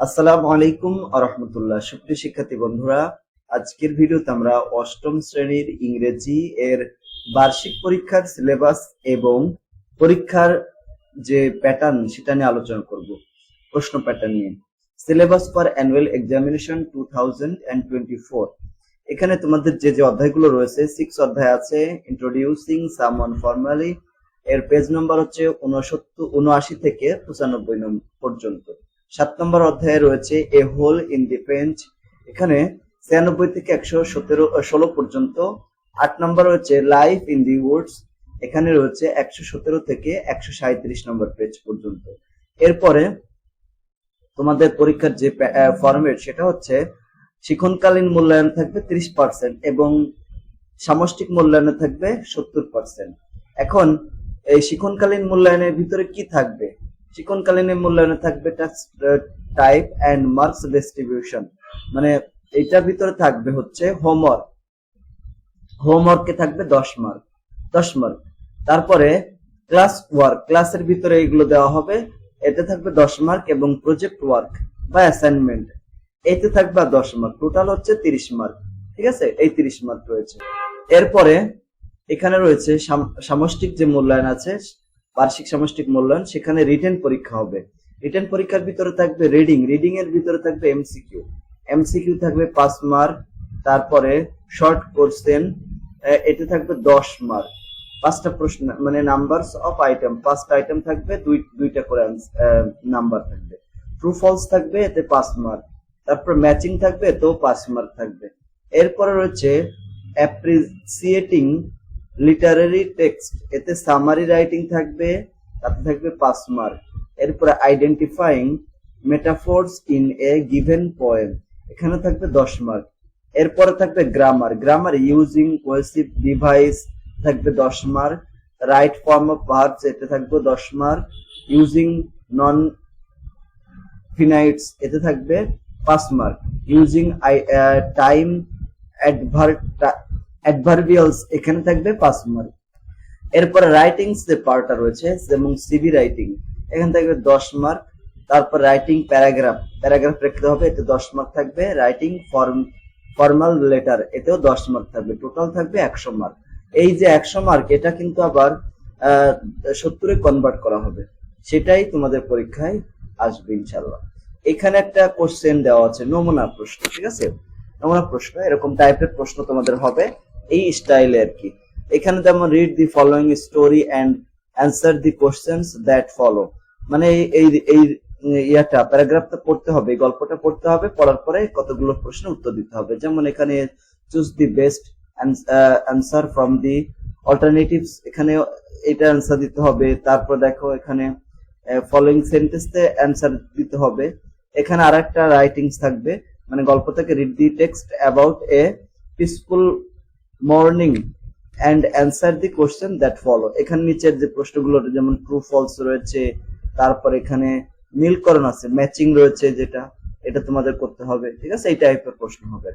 আসসালামু আলাইকুম আরহামতুল্লাহ সুপ্রিয় শিক্ষার্থী বন্ধুরা, আজকের ভিডিওতে আমরা অষ্টম শ্রেণির ইংরেজি এর বার্ষিক পরীক্ষার সিলেবাস এবং পরীক্ষার যে প্যাটার্ন সেটা নিয়ে আলোচনা করব, প্রশ্ন প্যাটার্ন নিয়ে। Syllabus for annual examination two thousand and twenty four এখানে তোমাদের যে যে অধ্যায়গুলো রয়েছে সিক্স অধ্যায় আছে ইন্ট্রোডিউসিং সামওয়ান ফর্মালি এর পেজ নম্বর হচ্ছে উনসত্তর উনআশি থেকে পঁচানব্বই নম্বর পর্যন্ত। সাত নম্বর অধ্যায়ে রয়েছে a hole in the fence. এখানে ছিয়ানব্বই থেকে একশো সতেরো ষোলো পর্যন্ত। আট নম্বর রয়েছে লাইফ ইন দি উডস এখানে রয়েছে একশো সতেরো থেকে একশো সাঁত্রিশ নম্বর পেজ পর্যন্ত। এরপরে তোমাদের পরীক্ষার যে ফরম্যাট, সেটা হচ্ছে শিক্ষণকালীন মূল্যায়ন থাকবে ত্রিশ পার্সেন্ট এবং সামষ্টিক মূল্যায়নে থাকবে সত্তর পার্সেন্ট। এখন এই শিক্ষণকালীন মূল্যায়নের ভিতরে কি থাকবে? শিক্ষণকালীন মূল্যায়নে থাকবে টাইপ অ্যান্ড মার্কস ডিস্ট্রিবিউশন মানে এটার ভিতরে থাকবে হচ্ছে হোমওয়ার্ক হোমওয়ার্কে থাকবে দশ মার্ক দশ মার্ক তারপরে ক্লাস ওয়ার্ক ক্লাসের ভিতরে এগুলো দেওয়া হবে। এতে থাকবে দশ মার্ক এবং প্রজেক্ট ওয়ার্ক বা অ্যাসাইনমেন্ট এতে থাকবে দশ মার্ক টোটাল হচ্ছে তিরিশ মার্ক ঠিক আছে? এই তিরিশ মার্ক রয়েছে। এরপরে এখানে রয়েছে সামষ্টিক যে মূল্যায়ন আছে বার্ষিক সামষ্টিক মূল্যায়ন, সেখানে রিটেন পরীক্ষা হবে। রিটেন পরীক্ষার ভিতরে থাকবে রিডিং। রিডিং এর ভিতরে থাকবে এমসিকিউ এমসিকিউ থাকবে পাঁচ মার্ক, তারপরে শর্ট কোশ্চেন এতে থাকবে দশ মার্ক। পাঁচটা প্রশ্ন মানে নাম্বারস অফ আইটেম। পাঁচটা আইটেম থাকবে, দুই, দুইটা করে নাম্বার থাকবে। ট্রু, ফলস থাকবে, এতে পাঁচ মার্ক। তারপর ম্যাচিং থাকবে, এতেও পাঁচ মার্ক থাকবে। এরপরে রয়েছে অ্যাপ্রিসিয়েটিং লিটারারি টেক্সট এতে সামারি রাইটিং থাকবে, তাতে থাকবে পাঁচ মার্ক এরপরে identifying metaphors in a given poem এখানে থাকবে দশ মার্ক এরপরে থাকবে grammar grammar using cohesive device থাকবে দশ mark right form of verbs এতে থাকবে দশ মার্ক ইউজিং নন ফিনাইটস এতে থাকবে পাঁচ মার্ক ইউজিং টাইম অ্যাডভার অ্যাডভার্বিয়ালস এখানে থাকবে পাঁচ মার্ক এরপরে রাইটিংস যে পার্টটা রয়েছে, যেমন সিভি রাইটিং এখানে থাকবে দশ মার্ক তারপর রাইটিং প্যারাগ্রাফ প্যারাগ্রাফ লিখতে হবে, এতে দশ মার্ক থাকবে রাইটিং ফর্ম ফর্মাল লেটার এতেও দশ মার্ক থাকবে টোটাল থাকবে একশো মার্ক এই যে একশো মার্ক এটা কিন্তু আবার সত্তরে কনভার্ট করা হবে। সেটাই তোমাদের পরীক্ষায় আসবে ইনশাল্লাহ এখানে একটা কোশ্চেন দেওয়া আছে, নমুনা প্রশ্ন, ঠিক আছে? নমুনা প্রশ্ন, এরকম টাইপের প্রশ্ন তোমাদের হবে। এই স্টাইলে আর কি। এখানে যেমন read the following story and answer the questions that follow মানে এই এই ইয়াটা প্যারাগ্রাফটা পড়তে হবে, এই গল্পটা পড়তে হবে, পড়ার পরে কতগুলো প্রশ্ন উত্তর দিতে হবে। যেমন এখানে choose the best answer from the alternatives এখানে এটা অ্যান্সার দিতে হবে। তারপর দেখো এখানে ফলোয়িং সেন্টেন্সে অ্যান্সার দিতে হবে। এখানে আর একটা রাইটিংস থাকবে। মানে গল্প থেকে read the text about a peaceful morning and answer the question that follow এখানে নিচের যে প্রশ্নগুলো যেমন ট্রু ফলস রয়েছে, তারপর এখানে নীলকরণ আছে ম্যাচিং রয়েছে যেটা, এটা তোমাদের করতে হবে, ঠিক আছে? এই টাইপের প্রশ্ন হবে।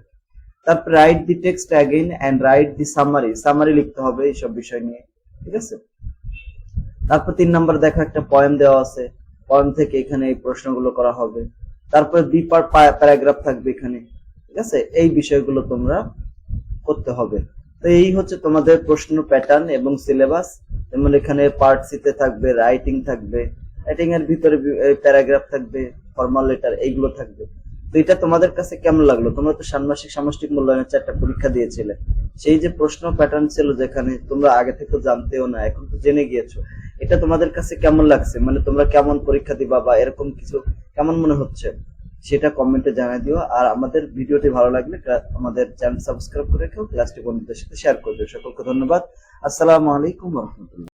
তারপর write the text again and write the summary summary লিখতে হবে এইসব বিষয় নিয়ে, ঠিক আছে? তারপর তিন নম্বর দেখো একটা পয়েম দেওয়া আছে পয়েম থেকে এখানে এই প্রশ্নগুলো করা হবে। তারপরে দুই পার্ট প্যারাগ্রাফ থাকবে এখানে, ঠিক আছে? এই বিষয়গুলো তোমরা করতে হবে। তো এই হচ্ছে তোমাদের প্রশ্ন প্যাটার্ন এবং সিলেবাস যেমন এখানে পার্ট সিতে থাকবে রাইটিং থাকবে রাইটিং এর ভিতরে প্যারাগ্রাফ থাকবে ফর্মাল লেটার এইগুলো থাকবে। তো এটা তোমাদের কাছে কেমন লাগল? তোমরা তো ষান্মাসিক সামষ্টিক মূল্যায়নের চারটা পরীক্ষা দিয়েছিলে। সেই যে প্রশ্ন প্যাটার্ন ছিল যেখানে তোমরা আগে থেকে জানতেও না, এখন তো জেনে গিয়েছো, এটা তোমাদের কাছে কেমন লাগছে? মানে তোমরা কেমন পরীক্ষা দিবা বা এরকম কিছু কেমন মনে হচ্ছে? সেটা কমেন্টে জানাই দিও। আর আমাদের ভিডিওটি ভালো লাগলে আমাদের চ্যানেল সাবস্ক্রাইব করে রেখেও ক্লাসটি বন্ধুদের সাথে শেয়ার করে দিও। সকলকে ধন্যবাদ। আসসালামু আলাইকুম রহমতুল্লাহ।